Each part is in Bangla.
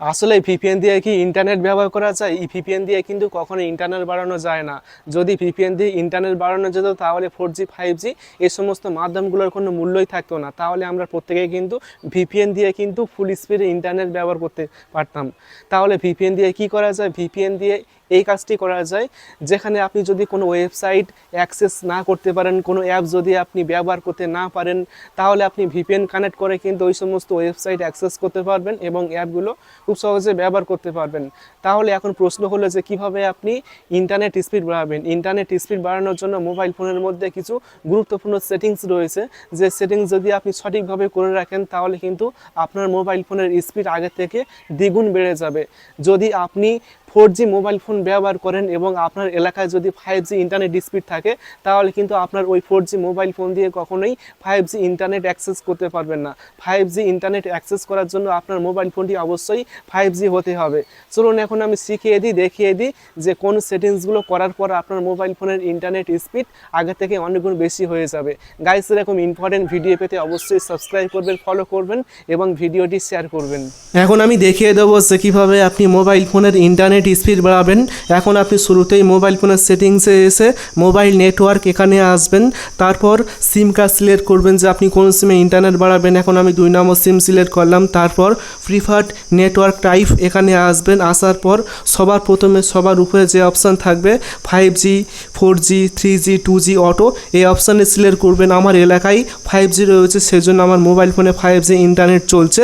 আসলে ভিপিএন দিয়ে কি ইন্টারনেট ব্যবহার করা যায়? এই ভিপিএন দিয়ে কিন্তু কখনো ইন্টারনেট বাড়ানো যায় না। যদি ভিপিএন দিয়ে ইন্টারনেট বাড়ানো যেত, তাহলে ফোর জি ফাইভ জি এই সমস্ত মাধ্যমগুলোর কোনো মূল্যই থাকতো না। তাহলে আমরা প্রত্যেকে কিন্তু ভিপিএন দিয়ে কিন্তু ফুল স্পিডে ইন্টারনেট ব্যবহার করতে পারতাম। তাহলে ভিপিএন দিয়ে কি করা যায়? ভিপিএন দিয়ে এই কাজটি করা যায়। যেখানে আপনি যদি কোনো ওয়েবসাইট অ্যাক্সেস না করতে পারেন, কোনো অ্যাপ যদি আপনি ব্যবহার করতে না পারেন, তাহলে আপনি ভিপিএন কানেক্ট করে কিন্তু ওই সমস্ত ওয়েবসাইট অ্যাক্সেস করতে পারবেন এবং অ্যাপগুলো খুব সহজে ব্যবহার করতে পারবেন। তাহলে এখন প্রশ্ন হলো যে কীভাবে আপনি ইন্টারনেট স্পিড বাড়াবেন? ইন্টারনেট স্পিড বাড়ানোর জন্য মোবাইল ফোনের মধ্যে কিছু গুরুত্বপূর্ণ সেটিংস রয়েছে। যে সেটিংস যদি আপনি সঠিকভাবে করে রাখেন, তাহলে কিন্তু আপনার মোবাইল ফোনের স্পিড আগের থেকে দ্বিগুণ বেড়ে যাবে। যদি আপনি ফোর জি মোবাইল ফোন ব্যবহার করেন এবং আপনার এলাকায় যদি ফাইভ জি ইন্টারনেট স্পিড থাকে, তাহলে কিন্তু আপনার ওই ফোর জি মোবাইল ফোন দিয়ে কখনোই ফাইভ জি ইন্টারনেট অ্যাক্সেস করতে পারবেন না। ফাইভ জি ইন্টারনেট অ্যাক্সেস করার জন্য আপনার মোবাইল ফোনটি অবশ্যই ফাইভ জি হতে হবে। চলুন এখন আমি শিখিয়ে দিই, দেখিয়ে দিই যে কোন সেটিংসগুলো করার পর আপনার মোবাইল ফোনের ইন্টারনেট স্পিড আগে থেকে অনেকগুণ বেশি হয়ে যাবে। গাইস এরকম ইম্পর্টেন্ট ভিডিও পেতে অবশ্যই সাবস্ক্রাইব করবেন ফলো করবেন এবং ভিডিওটি শেয়ার করবেন। এখন আমি দেখিয়ে দেবো যে কীভাবে আপনি মোবাইল ফোনের ইন্টারনেট স্পিড বাড়াবেন। এখন আপনি শুরুতেই মোবাইল ফোনের সেটিংসে এসে মোবাইল নেটওয়ার্ক এখানে আসবেন। তারপর সিম কার্ড সিলেক্ট করবেন যে আপনি কোন সিমে ইন্টারনেট বাড়াবেন। এখন আমি দুই নম্বর সিম সিলেক্ট করলাম। তারপর প্রিফার্ড নেটওয়ার্ক টাইপ এখানে আসবেন। আসার পর সবার প্রথমে সবার উপরে যে অপশান থাকবে five G four G three G two G auto এই অপশানে সিলেক্ট করবেন। আমার এলাকায় ফাইভ জি রয়েছে, সেজন্য আমার মোবাইল ফোনে ফাইভ জি ইন্টারনেট চলছে।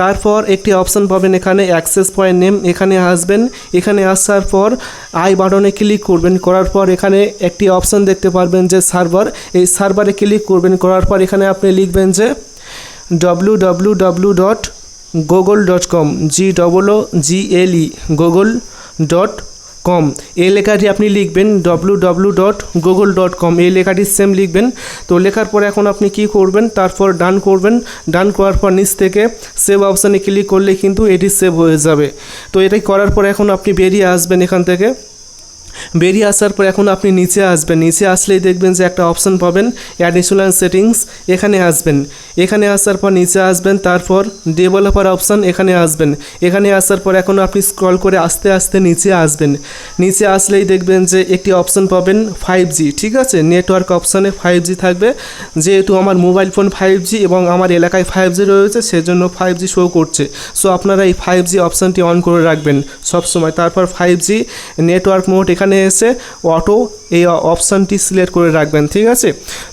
তারপর একটি অপশান পাবেন এখানে অ্যাক্সেস পয়েন্ট নেম এখানে আসবেন। এখানে আসার পর আই বাটনে ক্লিক করবেন, করার পর এখানে একটি অপশান দেখতে পারবেন যে সার্ভার। এই সার্ভারে ক্লিক করবেন, করার পর এখানে আপনি লিখবেন যে W W W dot Google dot com G double O G L E Google dot com এই লেখাটি আপনি লিখবেন W W dot Google dot com এই লেখাটি সেম লিখবেন। তো লেখার পর এখন আপনি কি করবেন? তারপর ডান করবেন। ডান করার পর নিচ থেকে সেভ অপশানে ক্লিক করলে কিন্তু এটি সেভ হয়ে যাবে। তো এটাই করার পর এখন আপনি বেরিয়ে আসবেন এখান থেকে। বেরিয়ে আসার পর এখন আপনি নিচে আসবেন। নিচে আসলেই দেখবেন যে একটা অপশান পাবেন অ্যাডিশনাল সেটিংস এখানে আসবেন। এখানে আসার পর নিচে আসবেন, তারপর ডেভেলপার অপশান এখানে আসবেন। এখানে আসার পর এখন আপনি স্ক্রল করে আস্তে আস্তে নিচে আসবেন। নিচে আসলেই দেখবেন যে একটি অপশান পাবেন ফাইভ জি ঠিক আছে? নেটওয়ার্ক অপশানে ফাইভ জি থাকবে। যেহেতু আমার মোবাইল ফোন ফাইভ জি এবং আমার এলাকায় ফাইভ জি রয়েছে, সেজন্য ফাইভ জি শো করছে। সো আপনারা এই ফাইভ জি অপশানটি অন করে রাখবেন সবসময়। তারপর ফাইভ জি নেটওয়ার্ক মোড এখানে এসে অটো এই অপশানটি সিলেক্ট করে রাখবেন, ঠিক আছে?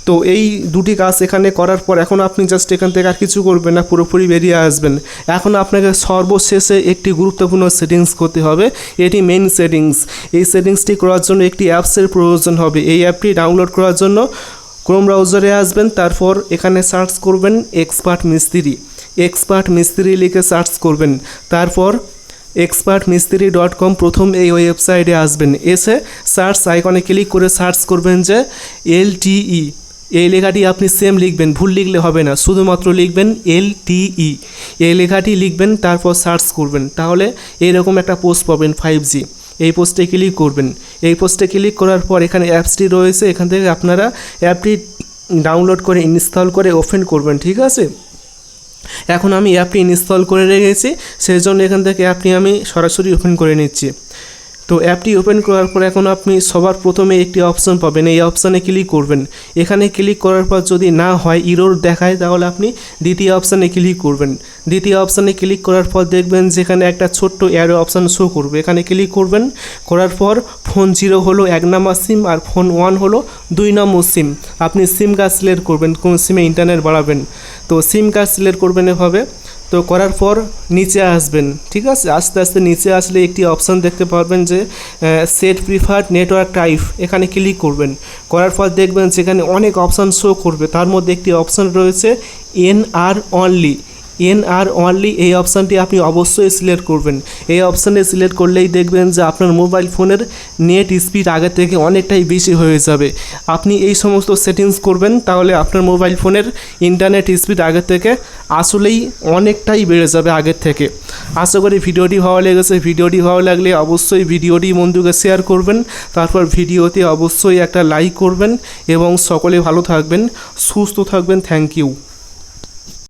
তো এই দুটি কাজ এখানে করার পর এখন আপনি জাস্ট এখান থেকে আর কিছু করবেন না, পুরোপুরি বেরিয়ে আসবেন। এখন আপনাকে সর্বশেষে একটি গুরুত্বপূর্ণ সেটিংস করতে হবে, এটি মেইন সেটিংস এই সেটিংসটি করার জন্য একটি অ্যাপসের প্রয়োজন হবে। এই অ্যাপটি ডাউনলোড করার জন্য ক্রোম ব্রাউজারে আসবেন, তারপর এখানে সার্চ করবেন এক্সপার্ট মিস্ত্রি এক্সপার্ট মিস্ত্রি লিখে সার্চ করবেন। তারপর এক্সপার্ট মিস্ত্রি ডট কম প্রথম এই ওয়েবসাইটে আসবেন। এসে সার্চ আইকনে ক্লিক করে সার্চ করবেন যে এল টিই এই লেখাটি আপনি সেম লিখবেন, ভুল লিখলে হবে না। শুধুমাত্র লিখবেন এল টিই এই লেখাটি লিখবেন, তারপর সার্চ করবেন। তাহলে এইরকম একটা পোস্ট পাবেন ফাইভ জি এই পোস্টে ক্লিক করবেন। এই পোস্টে ক্লিক করার পর এখানে অ্যাপসটি রয়েছে। এখান থেকে আপনারা অ্যাপটি ডাউনলোড করে ইনস্টল করে ওপেন করবেন, ঠিক আছে? এখন আমি অ্যাপটি ইনস্টল করে রেখেছি সেই জন্য এখান থেকে অ্যাপটি আমি সরাসরি ওপেন করে নিচ্ছি। তো অ্যাপটি ওপেন করার পর এখন আপনি সবার প্রথমে একটি অপশন পাবেন, এই অপশানে ক্লিক করবেন। এখানে ক্লিক করার পর যদি না হয় ইরোর দেখায়, তাহলে আপনি দ্বিতীয় অপশানে ক্লিক করবেন। দ্বিতীয় অপশানে ক্লিক করার পর দেখবেন যেখানে একটা ছোট্ট অ্যারো অপশান শো করবে। এখানে ক্লিক করবেন, করার পর ফোন জিরো হলো এক নম্বর সিম আর ফোন ওয়ান হলো দুই নম্বর সিম আপনি সিম কার্ড সিলেক্ট করবেন, কোন সিমে ইন্টারনেট বাড়াবেন। তো সিম কার্ড সিলেক্ট করবেন এভাবে। তো করার পর নিচে আসবেন, ঠিক আছে? আস্তে আস্তে নিচে আসলে একটি অপশান দেখতে পারবেন যে সেট প্রিফার্ড নেটওয়ার্ক টাইপ এখানে ক্লিক করবেন। করার পর দেখবেন যেখানে অনেক অপশান শো করবে। তার মধ্যে একটি অপশান রয়েছে N R only N R only এই অপশানটি আপনি অবশ্যই সিলেক্ট করবেন। এই অপশানে সিলেক্ট করলেই দেখবেন যে আপনার মোবাইল ফোনের নেট স্পিড আগের থেকে অনেকটাই বেশি হয়ে যাবে। আপনি এই সমস্ত সেটিংস করবেন, তাহলে আপনার মোবাইল ফোনের ইন্টারনেট স্পিড আগের থেকে আসলেই অনেকটাই বেড়ে যাবে আগের থেকে। আশা করি ভিডিওটি ভালো লেগেছে। ভিডিওটি ভালো লাগলে অবশ্যই ভিডিওটি বন্ধুকে শেয়ার করবেন, তারপর ভিডিওতে অবশ্যই একটা লাইক করবেন, এবং সকলে ভালো থাকবেন, সুস্থ থাকবেন থ্যাংক ইউ